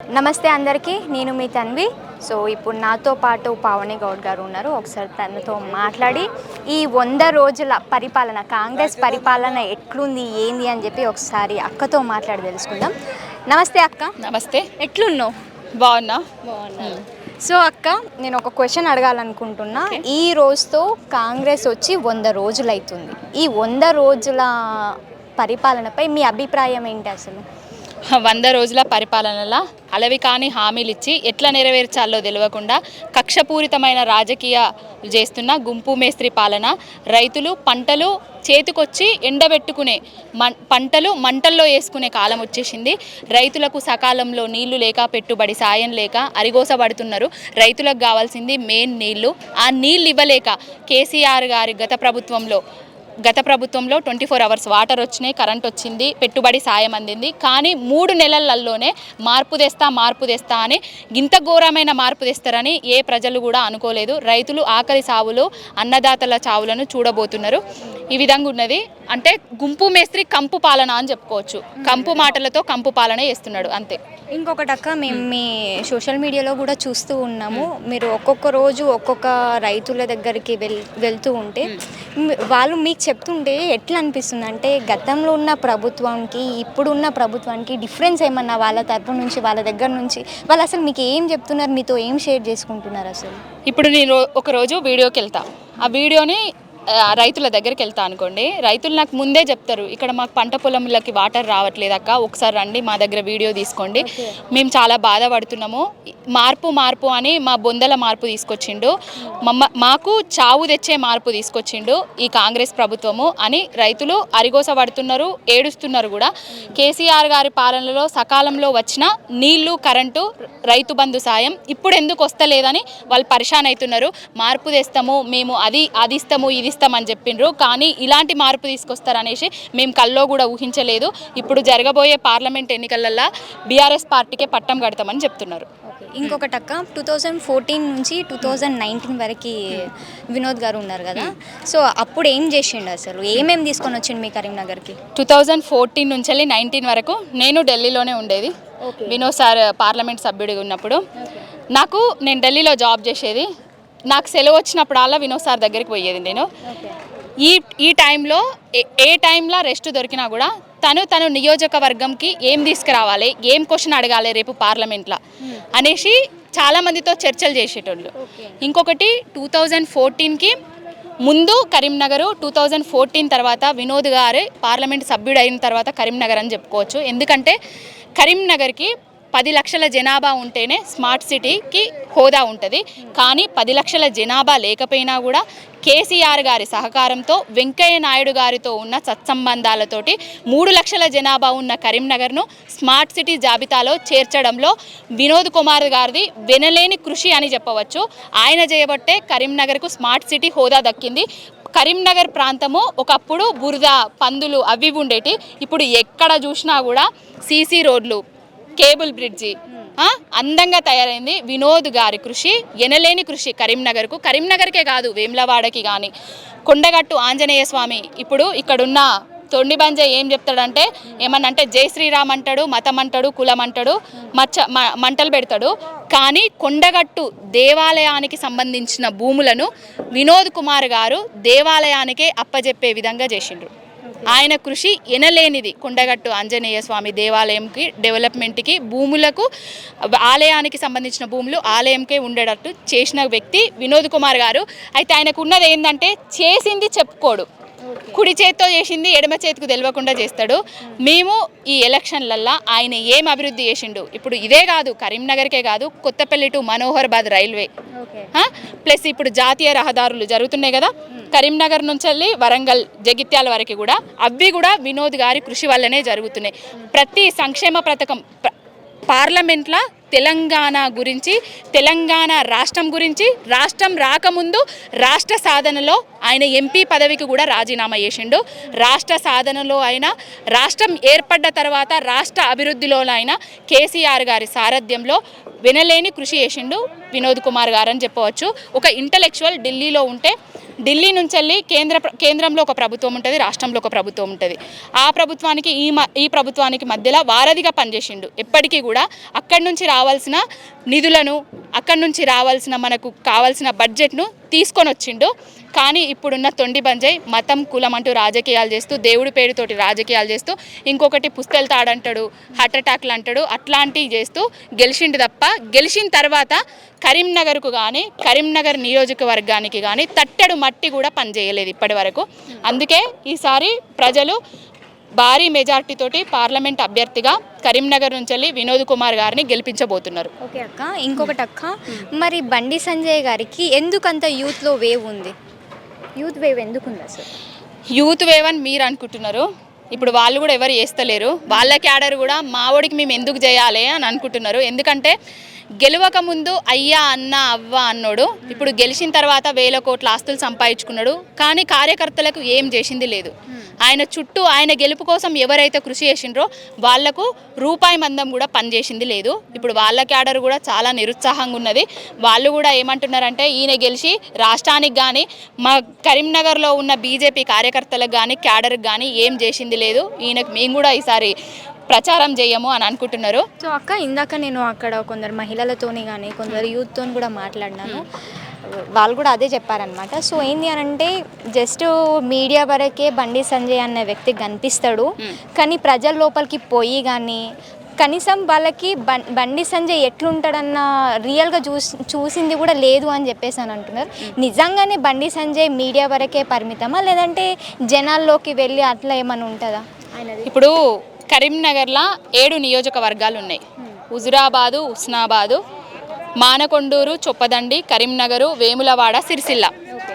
నమస్తే అందరికీ నేను మీ తన్వి. సో ఇప్పుడు నాతో పాటు పావని గౌడ్ గారు ఉన్నారు. ఒకసారి తనతో మాట్లాడి ఈ వంద రోజుల పరిపాలన కాంగ్రెస్ పరిపాలన ఎట్లుంది ఏంది అని చెప్పి ఒకసారి అక్కతో మాట్లాడి తెలుసుకుందాం. నమస్తే అక్క. నమస్తే. ఎట్లున్నావు? బాగున్నా? సో అక్క నేను ఒక క్వశ్చన్ అడగాలనుకుంటున్నా. ఈ రోజుతో కాంగ్రెస్ వచ్చి వంద రోజులు అవుతుంది ఈ వంద రోజుల పరిపాలనపై మీ అభిప్రాయం ఏంటి అసలు? వంద రోజుల పరిపాలనలా అలవి కాని హామీలు ఇచ్చి ఎట్లా నెరవేర్చాలో తెలియకుండా కక్షపూరితమైన రాజకీయ చేస్తున్న గుంపు మేస్త్రి పాలన రైతులు పంటలు చేతికొచ్చి ఎండబెట్టుకునే మం పంటలు మంటల్లో వేసుకునే కాలం వచ్చేసింది. రైతులకు సకాలంలో నీళ్ళు లేక పెట్టుబడి సాయం లేక అరిగోసబడుతున్నారు రైతులకు కావాల్సింది మెయిన్ నీళ్ళు. ఆ నీళ్ళు ఇవ్వలేక కేసీఆర్ గారి గత ప్రభుత్వంలో గత ప్రభుత్వంలో ట్వంటీ ఫోర్ అవర్స్ వాటర్ వచ్చినాయి కరెంట్ వచ్చింది పెట్టుబడి సాయం అందింది. కానీ మూడు నెలలలోనే మార్పు తెస్తా మార్పు తెస్తా అని ఇంత ఘోరమైన మార్పు తెస్తారని ఏ ప్రజలు కూడా అనుకోలేదు. రైతులు ఆకలి సావులు అన్నదాతల చావులను చూడబోతున్నారు. ఈ విధంగా ఉన్నది. అంటే గుంపు మేస్త్రి కంపు పాలన అని చెప్పుకోవచ్చు. కంపు మాటలతో కంపు పాలన చేస్తున్నాడు. అంతే. ఇంకొకటి అక్క మేము మీ సోషల్ మీడియాలో కూడా చూస్తూ ఉన్నాము. మీరు ఒక్కొక్క రోజు ఒక్కొక్క రైతుల దగ్గరికి వెల్ వెళ్తూ ఉంటే వాళ్ళు మీకు చెప్తుంటే ఎట్లా అనిపిస్తుంది అంటే గతంలో ఉన్న ప్రభుత్వానికి ఇప్పుడున్న ప్రభుత్వానికి డిఫరెన్స్ ఏమన్నా వాళ్ళ తరపు నుంచి వాళ్ళ దగ్గర నుంచి? వాళ్ళు అసలు మీకు ఏం చెప్తున్నారు? మీతో ఏం షేర్ చేసుకుంటున్నారు అసలు? ఇప్పుడు నేను ఒకరోజు వీడియోకి వెళ్తా. ఆ వీడియోని రైతుల దగ్గరికి వెళ్తా అనుకోండి. రైతులు నాకు ముందే చెప్తారు ఇక్కడ మాకు పంట పొలంలకి వాటర్ రావట్లేదు అక్క ఒకసారి రండి మా దగ్గర వీడియో తీసుకోండి. మేము చాలా బాధపడుతున్నాము. మార్పు మార్పు అని మా బొందల మార్పు తీసుకొచ్చిండు. మమ్మ మాకు చావు తెచ్చే మార్పు తీసుకొచ్చిండు ఈ కాంగ్రెస్ ప్రభుత్వము అని రైతులు అరిగోసపడుతున్నారు ఏడుస్తున్నారు కూడా. కేసీఆర్ గారి పాలనలో సకాలంలో వచ్చిన నీళ్ళు కరెంటు రైతు బంధు సాయం ఇప్పుడు ఎందుకు వస్తలేదని వాళ్ళు పరిశాన్ అవుతున్నారు. మార్పు తెస్తాము మేము అది అది ఇస్తాము ఇది ఇస్తామని చెప్పిండ్రు. కానీ ఇలాంటి మార్పు తీసుకొస్తారనేసి మేము కల్లో కూడా ఊహించలేదు. ఇప్పుడు జరగబోయే పార్లమెంట్ ఎన్నికలల్లో బీఆర్ఎస్ పార్టీకే పట్టం కడతామని చెప్తున్నారు. ఇంకొకటి అక్క టూ థౌజండ్ ఫోర్టీన్ నుంచి టూ థౌజండ్ నైన్టీన్ వరకు వినోద్ గారు ఉన్నారు కదా. సో అప్పుడు ఏం చేసిండు అసలు? ఏమేమి తీసుకొని వచ్చిండు మీ కరీంనగర్కి? టూ థౌజండ్ ఫోర్టీన్ నుంచి వెళ్ళి నైన్టీన్ వరకు నేను ఢిల్లీలోనే ఉండేది. వినోద్ సార్ పార్లమెంట్ సభ్యుడిగా ఉన్నప్పుడు. నాకు నేను ఢిల్లీలో జాబ్ చేసేది. నాకు సెలవు వచ్చినప్పుడల్లా వినోద్ సార్ దగ్గరికి పోయేది నేను. ఈ ఈ టైంలో ఏ- టైంలో రెస్ట్ దొరికినా కూడా తను తను నియోజకవర్గంకి ఏం తీసుకురావాలి ఏం క్వశ్చన్ అడగాలి రేపు పార్లమెంట్లో అనేసి చాలామందితో చర్చలు చేసేటోళ్ళు. ఇంకొకటి టూ థౌజండ్ ఫోర్టీన్కి ముందు కరీంనగర్ టూ థౌజండ్ ఫోర్టీన్ తర్వాత వినోద్ గారు పార్లమెంట్ సభ్యుడు అయిన తర్వాత కరీంనగర్ అని చెప్పుకోవచ్చు. ఎందుకంటే కరీంనగర్కి పది లక్షల జనాభా ఉంటేనే స్మార్ట్ సిటీకి హోదా ఉంటుంది. కానీ పది లక్షల జనాభా లేకపోయినా కూడా కేసీఆర్ గారి సహకారంతో వెంకయ్య నాయుడు గారితో ఉన్న సత్సంబంధాలతోటి మూడు లక్షల జనాభా ఉన్న కరీంనగర్ను స్మార్ట్ సిటీ జాబితాలో చేర్చడంలో వినోద్ కుమార్ గారిది వినలేని కృషి అని చెప్పవచ్చు. ఆయన చేయబట్టే కరీంనగర్కు స్మార్ట్ సిటీ హోదా దక్కింది. కరీంనగర్ ప్రాంతము ఒకప్పుడు బురద పందులు అవి ఉండేటి. ఇప్పుడు ఎక్కడ చూసినా కూడా సీసీ రోడ్లు కేబుల్ బ్రిడ్జి. ఆ, అందంగా తయారైంది వినోద్ గారి కృషి ఎనలేని కృషి కరీంనగర్కు. కరీంనగర్కే కాదు వేములవాడకి కానీ కొండగట్టు ఆంజనేయ స్వామి ఇప్పుడు ఇక్కడున్న తొండి బంజ ఏం చెప్తాడంటే ఏమన్నంటే జై శ్రీరామ్ అంటాడు మతం అంటాడు కులం అంటాడు మచ్చ మ- మంటలు పెడతాడు. కానీ కొండగట్టు దేవాలయానికి సంబంధించిన భూములను వినోద్ కుమార్ గారు దేవాలయానికే అప్పజెప్పే విధంగా చేసిండ్రు. ఆయన కృషి ఎనలేనిది. కొండగట్టు ఆంజనేయ స్వామి దేవాలయంకి డెవలప్మెంట్కి భూములకు ఆలయానికి సంబంధించిన భూములు ఆలయంకే ఉండేటట్టు చేసిన వ్యక్తి వినోద్ కుమార్ గారు. అయితే ఆయనకు ఉన్నది ఏంటంటే చేసింది చెప్పుకోడు. కుడి చేత్తో చేసింది ఎడమ చేతికి తెలియకుండా చేస్తాడు. మేము. ఈ ఎలక్షన్లల్లో ఆయన ఏం అభివృద్ధి చేసిండు? ఇప్పుడు ఇదే కాదు కరీంనగర్కే కాదు Kothapalli to Manoharabad railway? Plus ఇప్పుడు జాతీయ రహదారులు జరుగుతున్నాయి కదా? కరీంనగర్ నుంచి వెళ్ళి వరంగల్ జగిత్యాల వరకు కూడా అవి కూడా వినోద్ గారి కృషి వల్లనే జరుగుతున్నాయి. ప్రతి సంక్షేమ పథకం పార్లమెంట్లో తెలంగాణ గురించి తెలంగాణ రాష్ట్రం గురించి రాష్ట్రం రాకముందు రాష్ట్ర సాధనలో ఆయన ఎంపీ పదవికి కూడా రాజీనామా చేసిండు. రాష్ట్ర సాధనలో అయినా రాష్ట్రం ఏర్పడ్డ తర్వాత రాష్ట్ర అభివృద్ధిలో కేసీఆర్ గారి సారథ్యంలో వినలేని కృషి చేసిండు వినోద్ కుమార్ గారు అని చెప్పవచ్చు. ఒక ఇంటలెక్చువల్ ఢిల్లీలో ఉంటే ఢిల్లీ నుంచి వెళ్ళి కేంద్ర కేంద్రంలో ఒక ప్రభుత్వం ఉంటుంది రాష్ట్రంలో ఒక ప్రభుత్వం ఉంటుంది. ఆ ప్రభుత్వానికి ఈ మ ఈ ప్రభుత్వానికి మధ్యలో వారధిగా పనిచేసిండు. ఎప్పటికీ కూడా అక్కడి నుంచి రావాల్సిన నిధులను అక్కడి నుంచి రావాల్సిన మనకు కావాల్సిన బడ్జెట్ను తీసుకొని వచ్చిండు. కానీ ఇప్పుడున్న తొండి బంజై మతం కులం అంటూ రాజకీయాలు చేస్తూ దేవుడి పేరుతోటి రాజకీయాలు చేస్తూ ఇంకొకటి పుస్తెలు తాడంటాడు హార్ట్ అటాక్లు అంటాడు అట్లాంటివి చేస్తూ గెలిచిండు తప్ప గెలిచిన తర్వాత కరీంనగర్కు కానీ కరీంనగర్ నియోజకవర్గానికి కానీ తట్టెడు మట్టి కూడా పనిచేయలేదు ఇప్పటి వరకు. అందుకే ఈసారి ప్రజలు భారీ మెజార్టీ తోటి పార్లమెంట్ అభ్యర్థిగా కరీంనగర్ నుంచి వెళ్ళి వినోద్ కుమార్ గారిని గెలిపించబోతున్నారు. ఓకే అక్క ఇంకొకటి అక్క. మరి బండి సంజయ్ గారికి ఎందుకంత యూత్లో వేవ్ ఉంది? యూత్ వేవ్ ఎందుకు ఉంది అసలు? యూత్ వేవ్ అని మీరు అనుకుంటున్నారు. ఇప్పుడు వాళ్ళు కూడా ఎవరు చేస్తలేరు వాళ్ళ క్యాడర్ కూడా మావోడికి మేము ఎందుకు చేయాలి అని అనుకుంటున్నారు. ఎందుకంటే గెలవక ముందు అయ్యా అన్న అవ్వ అన్నోడు ఇప్పుడు గెలిచిన తర్వాత వేల కోట్ల ఆస్తులు సంపాదించుకున్నాడు. కానీ కార్యకర్తలకు ఏం చేసింది లేదు. ఆయన చుట్టూ ఆయన గెలుపు కోసం ఎవరైతే కృషి చేసిండ్రో వాళ్ళకు రూపాయి మందం కూడా పనిచేసింది లేదు. ఇప్పుడు వాళ్ళ క్యాడర్ కూడా చాలా నిరుత్సాహంగా ఉన్నది. వాళ్ళు కూడా ఏమంటున్నారంటే ఈయన గెలిచి రాష్ట్రానికి కానీ మా కరీంనగర్లో ఉన్న బీజేపీ కార్యకర్తలకు కానీ క్యాడర్కి కానీ ఏం చేసింది లేదు. ఈయనకు మేము కూడా ఈసారి ప్రచారం చేయము అని అనుకుంటున్నారు. సో అక్క ఇందాక నేను అక్కడ కొందరు మహిళలతోని కానీ కొందరు యూత్తో కూడా మాట్లాడినాను. వాళ్ళు కూడా అదే చెప్పారనమాట సో ఏంది అని అంటే జస్ట్ మీడియా వరకే బండి సంజయ్ అనే వ్యక్తి కనిపిస్తాడు. కానీ ప్రజల లోపలికి పోయి కానీ కనీసం వాళ్ళకి బం బండి సంజయ్ ఎట్లుంటాడన్న రియల్గా చూసి చూసింది కూడా లేదు అని చెప్పేసి అని అంటున్నారు. నిజంగానే బండి సంజయ్ మీడియా వరకే పరిమితమా? లేదంటే జనాల్లోకి వెళ్ళి అట్లా ఏమైనా ఉంటుందా? ఇప్పుడు కరీంనగర్లో ఏడు నియోజకవర్గాలు ఉన్నాయి హుజురాబాదు ఉస్నాబాదు మానకొండూరు చొప్పదండి కరీంనగరు వేములవాడ సిరిసిల్ల. ఓకే.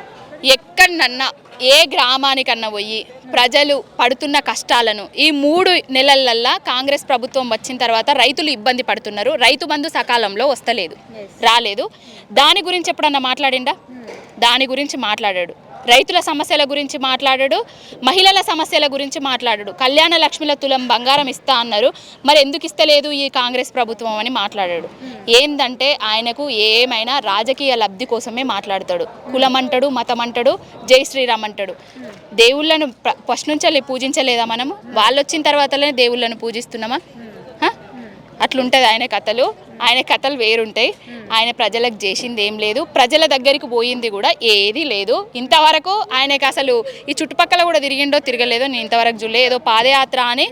ఎక్కడనన్నా ఏ గ్రామానికన్నా పోయి ప్రజలు పడుతున్న కష్టాలను ఈ మూడు నెలలల్లా కాంగ్రెస్ ప్రభుత్వం వచ్చిన తర్వాత రైతులు ఇబ్బంది పడుతున్నారు. రైతు బంధు సకాలంలో వస్తలేదు రాలేదు. దాని గురించి ఎప్పుడన్నా మాట్లాడిండా? దాని గురించి మాట్లాడాడు. రైతుల సమస్యల గురించి మాట్లాడాడు మహిళల సమస్యల గురించి మాట్లాడాడు. కళ్యాణ లక్ష్మిల తులం బంగారం ఇస్తా అన్నారు. మరి ఎందుకు ఇస్తలేదు ఈ కాంగ్రెస్ ప్రభుత్వం అని మాట్లాడాడు. ఏందంటే ఆయనకు ఏమైనా రాజకీయ లబ్ధి కోసమే మాట్లాడతాడు. కులం అంటాడు మతం అంటాడు జై శ్రీరామ్ అంటాడు. దేవుళ్ళను ఫస్ట్ నుంచి పూజించలేదా మనము? వాళ్ళు వచ్చిన తర్వాతనే దేవుళ్ళను పూజిస్తున్నామా? అట్లుంటుంది ఆయన కథలు. ఆయన కథలు వేరుంటాయి. ఆయన ప్రజలకు చేసింది ఏం లేదు. ప్రజల దగ్గరికి పోయింది కూడా ఏది లేదు. ఇంతవరకు ఆయనకి అసలు ఈ చుట్టుపక్కల కూడా తిరిగిండో తిరగలేదో నేను ఇంతవరకు చూడలేదు ఏదో పాదయాత్ర అని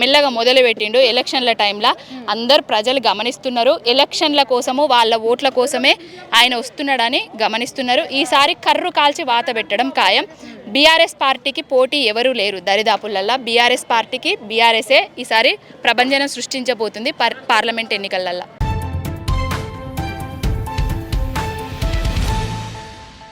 మెల్లగా మొదలు పెట్టిండు ఎలక్షన్ల టైంలో. అందరు ప్రజలు గమనిస్తున్నారు. ఎలక్షన్ల కోసము వాళ్ళ ఓట్ల కోసమే ఆయన వస్తున్నాడని గమనిస్తున్నారు. ఈసారి కర్రు కాల్చి వాత పెట్టడం ఖాయం. బీఆర్ఎస్ పార్టీకి పోటీ ఎవరూ లేరు దరిదాపులల్లా. బీఆర్ఎస్ పార్టీకి బీఆర్ఎస్ఏ ఈసారి ప్రభంజనం సృష్టించబోతుంది పార్లమెంట్ ఎన్నికలల్లో.